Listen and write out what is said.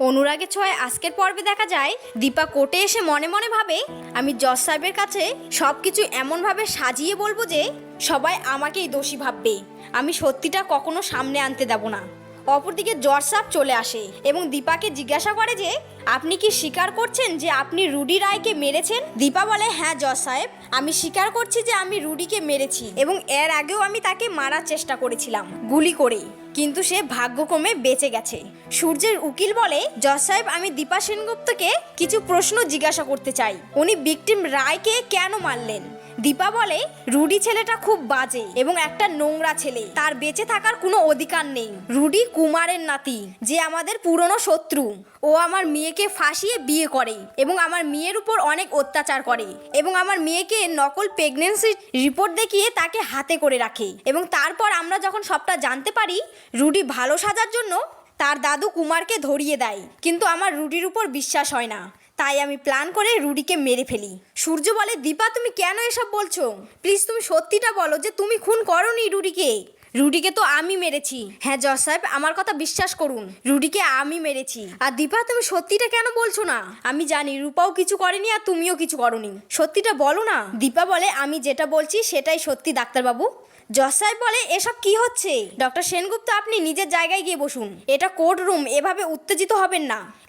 অনুরাগের ছয় আজকের পর্বে দেখা যায়, দীপা কোর্টে এসে মনে মনে ভাবে, আমি জজ সাহেবের কাছে সব কিছু এমনভাবে সাজিয়ে বলব যে, সবাই আমাকেই দোষী ভাববে। আমি সত্যিটা কখনো সামনে আনতে দেব না। অপরদিকে জজ সাহেব চলে আসে এবং দীপাকে জিজ্ঞাসা করে যে আপনি কি স্বীকার করছেন যে আপনি রুডি রায়কে মেরেছেন? দীপা বলে হ্যাঁ জজ সাহেব। আমি স্বীকার করছি যে আমি রুডিকে মেরেছি এবং এর আগেও আমি তাকে মারার চেষ্টা করেছিলাম, গুলি করে কিন্তু সে ভাগ্যক্রমে বেঁচে গেছে। সূর্যের উকিল বলে, জজ সাহেব, আমি দীপা সেনগুপ্তকে কিছু প্রশ্ন জিজ্ঞাসা করতে চাই। উনি বিক্টিম রায়কে কেন মারলেন? দীপা বলে, রুডি ছেলেটা খুব বাজে এবং একটা নোংরা ছেলে। তার বেঁচে থাকার কোনো অধিকার নেই। রুডি কুমারের নাতি, যে আমাদের পুরনো শত্রু। ও আমার মেয়েকে ফাঁসিয়ে বিয়ে করে এবং আমার মেয়ের উপর অনেক অত্যাচার করে এবং আমার মেয়েকে নকল প্রেগনেন্সি রিপোর্ট দেখিয়ে তাকে হাতে করে রাখে এবং তারপর আমরা যখন সবটা জানতে পারি, রুডি ভালো সাজার জন্য তার দাদু কুমারকে ধরিয়ে দেয়। কিন্তু আমার রুডির উপর বিশ্বাস হয় না। তাই আমি প্ল্যান করে রুডিকে মেরে ফেলি। সূর্য বলে, দীপা, তুমি কেন এসব বলছো? প্লিজ তুমি সত্যিটা বলো যে তুমি খুন করনি রুডিকে। রুডিকে তো আমি মেরেছি। হ্যাঁ জজ সাহেব, আমার কথা বিশ্বাস করুন। রুডিকে আমি মেরেছি। আর দীপা, তুমি সত্যিটা কেন বলছো না? আমি জানি, রূপাও কিছু করেনি আর তুমিও কিছু করনি। সত্যিটা বলো না। দীপা বলে, আমি যেটা বলছি, সেটাই সত্যি, ডাক্তারবাবু। জজ সাহেব বলে, এসব কি হচ্ছে? ডক্টর সেনগুপ্ত, আপনি নিজের জায়গায় গিয়ে বসুন। এটা কোর্ট রুম এভাবে উত্তেজিত হবেন না।